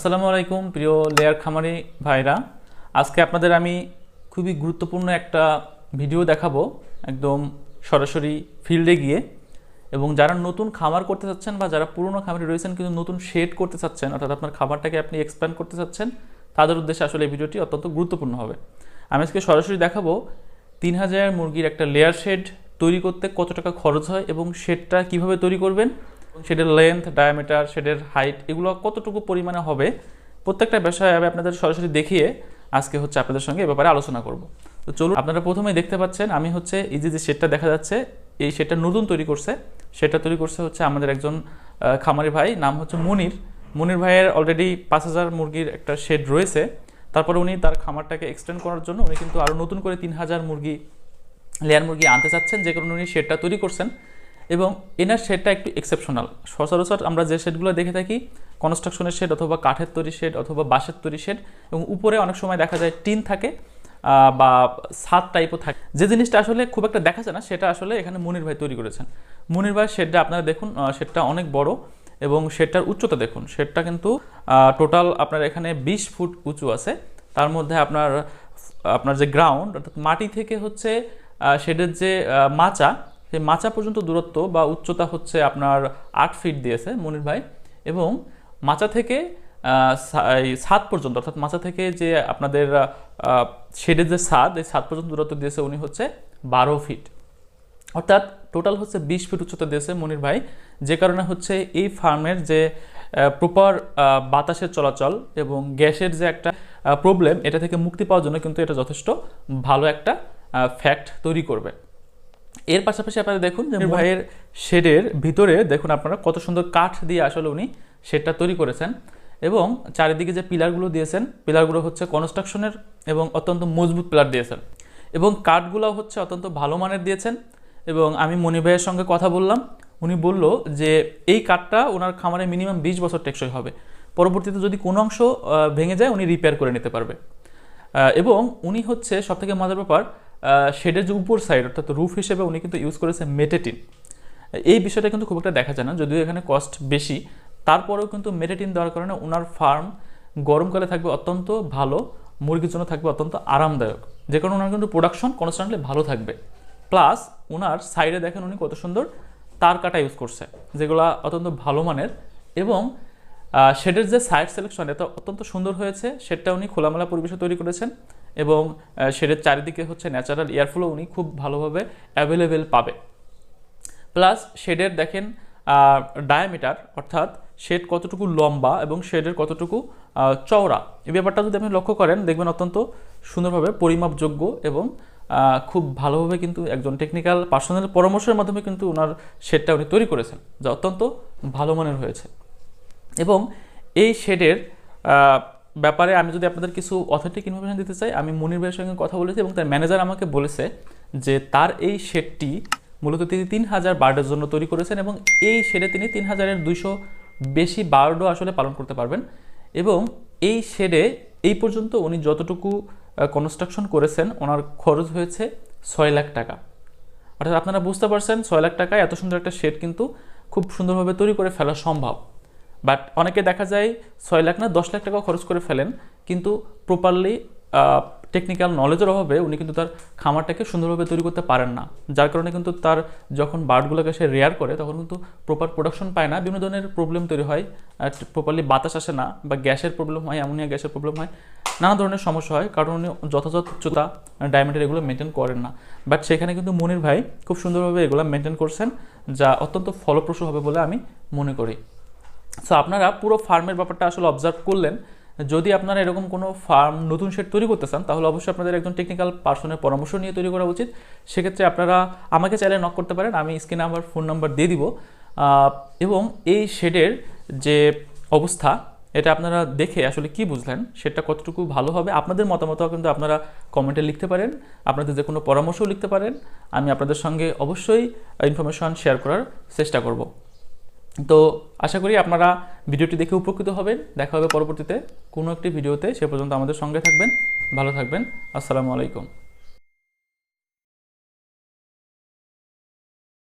আসসালামু আলাইকুম, প্রিয় লেয়ার খামারি ভাইরা। আজকে আপনাদের আমি খুবই গুরুত্বপূর্ণ একটা ভিডিও দেখাবো একদম সরাসরি ফিল্ডে গিয়ে। এবং যারা নতুন খামার করতে চাচ্ছেন বা যারা পুরনো খামারে রয়েছেন কিন্তু নতুন শেড করতে চাচ্ছেন, অর্থাৎ আপনার খামারটাকে আপনি এক্সপ্যান্ড করতে চাচ্ছেন, তাদের উদ্দেশ্যে আসলে এই ভিডিওটি অত্যন্ত গুরুত্বপূর্ণ হবে। আমি আজকে সরাসরি দেখাবো তিন হাজার মুরগির একটা লেয়ার শেড তৈরি করতে কত টাকা খরচ হয় এবং শেডটা কীভাবে তৈরি করবেন শেডের লেন্থ ডায়ামিটার শেডের হাইট এগুলো কতটুকু পরিমাণে হবে, প্রত্যেকটা বিষয়ে আমি আপনাদের সরাসরি দেখিয়ে আজকে হচ্ছে আপনাদের সঙ্গে এ ব্যাপারে আলোচনা করব। তো চলুন, আপনারা প্রথমেই দেখতে পাচ্ছেন, আমি হচ্ছে এই যে শেডটা দেখা যাচ্ছে, এই শেডটা নতুন তৈরি করছে। সেটা তৈরি করছে হচ্ছে আমাদের একজন খামারি ভাই, নাম হচ্ছে মনির। মনির ভাইয়ের অলরেডি পাঁচ হাজার মুরগির একটা শেড রয়েছে। তারপরে উনি তার খামারটাকে এক্সটেন্ড করার জন্য উনি কিন্তু আরও নতুন করে তিন হাজার মুরগি লেয়ার মুরগি আনতে চাচ্ছেন। যে কারণে উনি শেডটা তৈরি করছেন। এবং এনার শেডটা একটু এক্সেপশনাল সচরাচর আমরা যে শেডগুলো দেখে থাকি কনস্ট্রাকশনের শেড অথবা কাঠের তৈরি শেড অথবা বাঁশের তৈরি শেড এবং উপরে অনেক সময় দেখা যায় টিন থাকে বা ছাদ টাইপও থাকে। যে জিনিসটা আসলে খুব একটা দেখা যায় না, সেটা আসলে এখানে মুনির ভাই তৈরি করেছেন। মুনির ভাই শেডটা আপনারা দেখুন শেডটা অনেক বড় এবং শেডটার উচ্চতা দেখুন। শেডটা কিন্তু টোটাল আপনার এখানে বিশ ফুট উঁচু আছে। তার মধ্যে আপনার আপনার যে গ্রাউন্ড অর্থাৎ মাটি থেকে হচ্ছে শেডের যে মাচা সেই মাচা পর্যন্ত দূরত্ব বা উচ্চতা হচ্ছে আপনার আট ফিট দিয়েছে মনির ভাই। এবং মাচা থেকে আহ, সা- এই ছাদ পর্যন্ত অর্থাৎ মাচা থেকে যে আপনাদের শেডের যে ছাদ এই ছাদ পর্যন্ত দূরত্ব দিয়েছে উনি হচ্ছে বারো ফিট অর্থাৎ টোটাল হচ্ছে বিশ ফিট উচ্চতা দিয়েছে মনির ভাই। যে কারণে হচ্ছে এই ফার্মের যে প্রপার বাতাসের চলাচল এবং গ্যাসের যে একটা প্রবলেম এটা থেকে মুক্তি পাওয়ার জন্য কিন্তু এটা যথেষ্ট ভালো একটা ফ্যাক্ট তৈরি করবে। এর পাশাপাশি আপনারা দেখুন যে ভাইয়ের শেডের ভিতরে দেখুন আপনারা কত সুন্দর কাঠ দিয়ে আসলে উনি শেডটা তৈরি করেছেন। এবং চারিদিকে যে পিলারগুলো দিয়েছেন পিলারগুলো হচ্ছে কনস্ট্রাকশনের এবং অত্যন্ত মজবুত পিলার দিয়েছেন। এবং কাঠগুলো হচ্ছে অত্যন্ত ভালো মানের দিয়েছেন। এবং আমি মনি ভাইয়ের সঙ্গে কথা বললাম। উনি বলল যে এই কাঠটা ওনার খামারে মিনিমাম বিশ বছর টেকসই হবে। পরবর্তীতে যদি কোনো অংশ ভেঙে যায় উনি রিপেয়ার করে নিতে পারবে। এবং উনি হচ্ছে সবথেকে মজার ব্যাপার শেডের যে উপর সাইড অর্থাৎ রুফ হিসেবে উনি কিন্তু ইউজ করেছে মেটেটিন। এই বিষয়টা কিন্তু খুব একটা দেখা যায় না, যদিও এখানে কস্ট বেশি। তারপরেও কিন্তু মেটেটিন দেওয়ার কারণে ওনার ফার্ম গরমকালে থাকবে অত্যন্ত ভালো, মুরগির জন্য থাকবে অত্যন্ত আরামদায়ক। যে কারণে ওনার কিন্তু প্রোডাকশন কনস্ট্যান্টলি ভালো থাকবে। প্লাস ওনার সাইডে দেখেন উনি কত সুন্দর তার কাটা ইউজ করছে, যেগুলো অত্যন্ত ভালো মানের। এবং শেডের যে সাইড সিলেকশন এটা অত্যন্ত সুন্দর হয়েছে। সেটা উনি খোলামেলা পরিবেশে তৈরি করেছেন। এবং শেডের চারিদিকে হচ্ছে ন্যাচারাল এয়ারফ্লো উনি খুব ভালোভাবে অ্যাভেলেবেল পাবে। প্লাস শেডের দেখেন ডায়ামিটার অর্থাৎ শেড কতটুকু লম্বা এবং শেডের কতটুকু চওড়া। এই ব্যাপারটা যদি আপনি লক্ষ্য করেন, দেখবেন অত্যন্ত সুন্দরভাবে পরিমাপযোগ্য এবং খুব ভালোভাবে কিন্তু একজন টেকনিক্যাল পার্সোনাল পরামর্শের মাধ্যমে কিন্তু ওনার শেডটা উনি তৈরি করেছেন, যা অত্যন্ত ভালো মানের হয়েছে। এবং এই শেডের ব্যাপারে আমি যদি আপনাদের কিছু অথেন্টিক ইনফরমেশন দিতে চাই, আমি মনির ভাইয়ের সঙ্গে কথা বলেছি এবং তার ম্যানেজার আমাকে বলেছে যে তার এই শেডটি মূলত তিনি তিন হাজার বার্ডের জন্য তৈরি করেছেন এবং এই শেডে তিনি তিন হাজারের দুইশো বেশি বার্ডও আসলে পালন করতে পারবেন। এবং এই শেডে এই পর্যন্ত উনি যতটুকু কনস্ট্রাকশন করেছেন, ওনার খরচ হয়েছে ছয় লাখ টাকা। অর্থাৎ আপনারা বুঝতে পারছেন, ছয় লাখ টাকায় এত সুন্দর একটা শেড কিন্তু খুব সুন্দরভাবে তৈরি করে ফেলা সম্ভব। বাট অনেকে দেখা যায় ছয় লাখ না দশ লাখ টাকাও খরচ করে ফেলেন, কিন্তু প্রপারলি টেকনিক্যাল নলেজের অভাবে উনি কিন্তু তার খামারটাকে সুন্দরভাবে তৈরি করতে পারেন না। যার কারণে কিন্তু তার যখন বার্ডগুলোকে সে রেয়ার করে, তখন কিন্তু প্রপার প্রোডাকশন পায় না। বিভিন্ন ধরনের প্রবলেম তৈরি হয় প্রপারলি বাতাস আসে না বা গ্যাসের প্রবলেম হয়, অ্যামোনিয়া গ্যাসের প্রবলেম হয়, নানা ধরনের সমস্যা হয়। কারণ উনি যথাযথ উচ্চতা এগুলো মেনটেন করেন না। বাট সেখানে কিন্তু মনির ভাই খুব সুন্দরভাবে এগুলো মেনটেন করছেন, যা অত্যন্ত ফলপ্রসূ হবে বলে আমি মনে করি। সো আপনারা পুরো ফার্মের ব্যাপারটা আসলে অবজার্ভ করলেন। যদি আপনারা এরকম কোনো ফার্ম, নতুন শেড তৈরি করতে চান, তাহলে অবশ্যই আপনাদের একজন টেকনিক্যাল পার্সনের পরামর্শ নিয়ে তৈরি করা উচিত। সেক্ষেত্রে আপনারা আমাকে চাইলে নক করতে পারেন, আমি স্ক্রিনে আমার ফোন নাম্বার দিয়ে দিব। এবং এই শেডের যে অবস্থা, এটা আপনারা দেখে আসলে কি বুঝলেন সেটা কতটুকু ভালো হবে, আপনাদের মতামতও কিন্তু আপনারা কমেন্টে লিখতে পারেন। আপনাদের যে কোনো পরামর্শও লিখতে পারেন। আমি আপনাদের সঙ্গে অবশ্যই ইনফরমেশন শেয়ার করার চেষ্টা করব। তো আশা করি আপনারা ভিডিওটি দেখে উপকৃত হবেন। দেখা হবে পরবর্তীতে কোনো একটি ভিডিওতে। সে পর্যন্ত আমাদের সঙ্গে থাকবেন, ভালো থাকবেন। আসসালামু আলাইকুম।